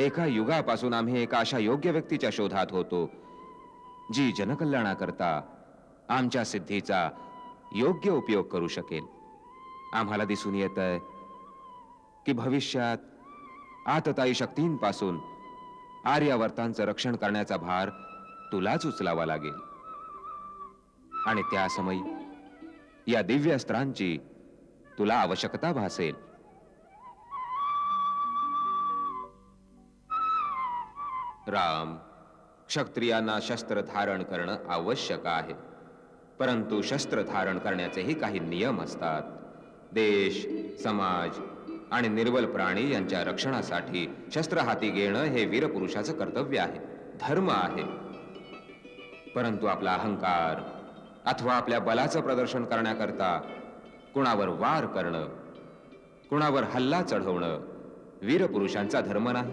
एका युगापासून आम्ही एका अशा योग्य व्यक्तीच्या शोधात होतो जी जनकल्याणाकरता आमच्या सिद्धीचा योग्य उपयोग करू शकेल. आम्हाला दिसून येत आहे की भविष्यात आतताई शक्तींपासून आर्यावर्तांचं रक्षण करण्याचा भार तुलाच उचलावा लागेल. आणि त्या समयी या दिव्य अस्त्रांची तुला आवश्यकता भासेल. राम क्षत्रियांना शस्त्र धारण करणं आवश्यक आहे. परंतु शस्त्र धारण करण्याचेही काही नियम असतात. देश समाज आणि निर्बल प्राणी यांच्या रक्षणासाठी शस्त्र हाती घेणं हे वीरपुरुषाचं कर्तव्य आहे. धर्म आहे. परंतु आपला अहंकार अथवा आपल्या बलाचं प्रदर्शन करण्याकरता कुणावर वार करणं कुणावर हल्ला चढवणं वीरपुरुषांचा धर्म नाही.